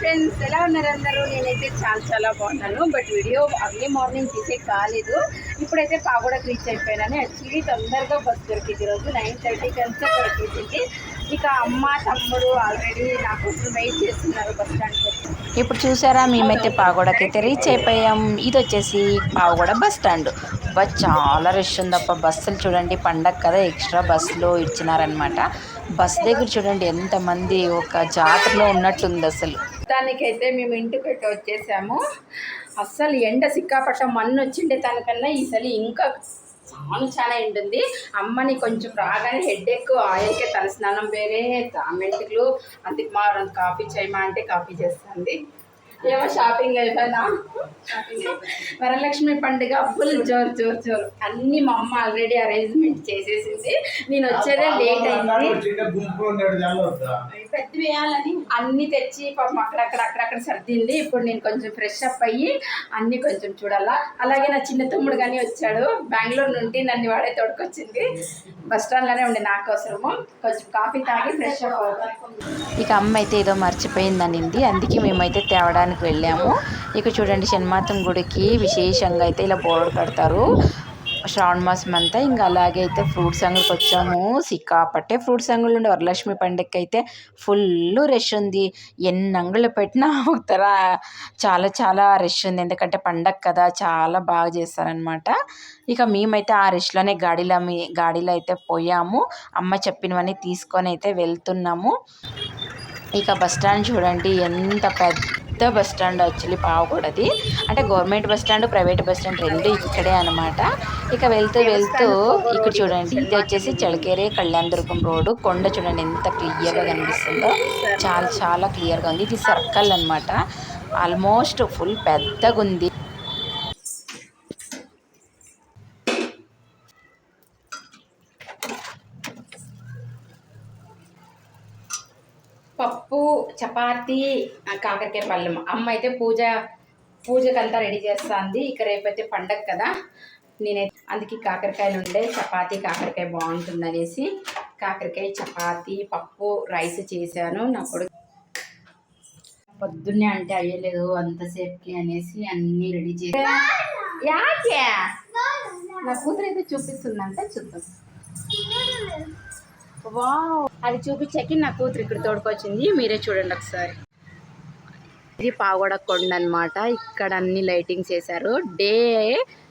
Friends ఎలా ఉన్నారు అందరూ? నేనైతే చాలా చాలా బాగున్నాను. బట్ వీడియో అర్లీ మార్నింగ్ తీసే కాలేదు. ఇప్పుడైతే పాగోడకు రీచ్ అయిపోయినాను యాక్చువల్లీ తొందరగా బస్ దొరికింది ఈరోజు నైన్ థర్టీకి అంతా దొరికింది. ఇక అమ్మ తమ్ముడు ఆల్రెడీ నా కోసం వెయిట్ చేస్తున్నారు బస్ స్టాండ్కి ఇప్పుడు చూసారా మేమైతే పాగోడకి అయితే రీచ్ అయిపోయాం. ఇది వచ్చేసి పాగోడ బస్ స్టాండ్ బస్ చాలా రష్ ఉందప్ప. బస్సులు చూడండి పండగ కదా ఎక్స్ట్రా బస్సులు ఇచ్చినారనమాట బస్ దగ్గర చూడండి ఎంతమంది ఒక జాతరలో ఉన్నట్టుంది అసలు. దానికైతే మేము ఇంటికైతే పెట్టి వచ్చేసాము. అస్సలు ఎండ సిక్కాపట్టం మన్ను వచ్చిండే దానికన్నా ఈసారి ఇంకా చాలా చాలా ఎండుంది. అమ్మని కొంచెం రాగానే హెడ్ ఎక్ ఆయిల్కే తలస్నానం వేరే మెంటికలు అందుకు మా కాఫీ చేయమా అంటే కాఫీ చేస్తుంది ఏమో షాపింగ్ అయిపోయినా షాపింగ్ వరలక్ష్మి పండుగ ఫుల్ జోరు జోరు జోరు. అన్నీ మా అమ్మ ఆల్రెడీ అరేంజ్మెంట్ చేసేసింది. నేను వచ్చేదే లేట్ అయింది. వేయాలని అన్ని తెచ్చి పాపం అక్కడక్కడ అక్కడక్కడ సర్దింది. ఇప్పుడు నేను కొంచెం ఫ్రెష్ అప్ అయ్యి అన్ని కొంచెం చూడాలా. అలాగే నా చిన్న తమ్ముడు కానీ వచ్చాడు. బెంగళూరు నుండి నన్ను వాడే తోడుకొచ్చింది. బస్ స్టాండ్లోనే ఉండే నా కోసము. కొంచెం కాఫీ తాగి ఫ్రెష్ అప్ అవుతాను ఇక అమ్మ అయితే ఏదో మర్చిపోయిందనింది. అందుకే మేమైతే తేవడానికి వెళ్ళాము. ఇక చూడండి షణ్మాతం గుడికి విశేషంగా అయితే ఇలా బోర్డు కడతారు. శ్రావణ మాసం అంతా ఇంకా అలాగే అయితే ఫ్రూట్స్ అంగడికి వచ్చాము. సిక్కాపట్టే ఫ్రూట్స్ అంగళ్ళు ఉండే వరలక్ష్మి పండుగకి అయితే ఫుల్ రష్ ఉంది. ఎన్ని అంగుళ్ళు పెట్టినా ఉత్తర చాలా చాలా రష్ ఉంది. ఎందుకంటే పండగ కదా చాలా బాగా చేస్తారనమాట ఇక మేమైతే ఆ రష్లోనే గాడిలో మీ గాడిలో అయితే పోయాము. అమ్మ చెప్పినవన్నీ తీసుకొని అయితే వెళ్తున్నాము. ఇక బస్ స్టాండ్ చూడండి ఎంత పెద్ద పెద్ద బస్ స్టాండ్ యాక్చువల్లీ పావకూడది అంటే government bus stand private bus stand రెండు ఇక్కడే అనమాట ఇక వెళ్తూ వెళ్తూ ఇక్కడ చూడండి ఇది వచ్చేసి చలకేరే కళ్యాణ దుర్గం రోడ్డు. కొండ చూడండి ఎంత క్లియర్గా కనిపిస్తుందో. చాలా చాలా క్లియర్గా ఉంది. ఇది సర్కిల్ అనమాట ఆల్మోస్ట్ ఫుల్ పెద్దగా ఉంది పప్పు చపాతి కాకరకాయ పళ్ళెం. అమ్మ అయితే పూజ పూజకంతా రెడీ చేస్తుంది. ఇక రేపైతే పండగ కదా. నేనైతే అందుకే కాకరకాయలు ఉండే చపాతి కాకరకాయ బాగుంటుంది అనేసి కాకరకాయ చపాతి పప్పు రైస్ చేశాను. నా కొడుకు పొద్దున్నే అంటే అయ్యలేదు అంతసేపుకి అనేసి అన్నీ రెడీ చేసి నా కూతురు అయితే చూపిస్తుందంటే చూద్దాం. అది చూపించాకి నా కూతురు ఇక్కడ తోడుకొచ్చింది. మీరే చూడండి ఒకసారి. ఇది పాగోడ కొండ అనమాట ఇక్కడ అన్ని లైటింగ్స్ వేశారు. డే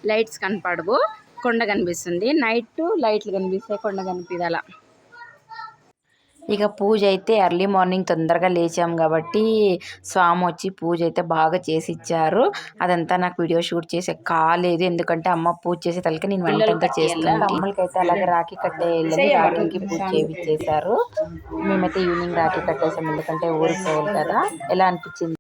లైట్స్ కనపడవు. కొండ కనిపిస్తుంది. నైట్ లైట్లు కనిపిస్తాయి కొండ కనిపించాల ఇక పూజ అయితే ఎర్లీ మార్నింగ్ తొందరగా లేచాం కాబట్టి స్వామి వచ్చి పూజ అయితే బాగా చేసి ఇచ్చారు అదంతా నాకు వీడియో షూట్ చేసే కాలేదు. ఎందుకంటే అమ్మ పూజ చేసే తలకి నేను వంట అంతా చేస్తున్నాను తమ్ముళ్ళకి అయితే అలాగే రాఖీ కట్టే వెళ్ళి రాఖీకి పూజ చేయించేశారు మేమైతే ఈవినింగ్ రాఖీ కట్టేసాం. ఎందుకంటే ఊరికి పోవాలి కదా. ఎలా అనిపించింది?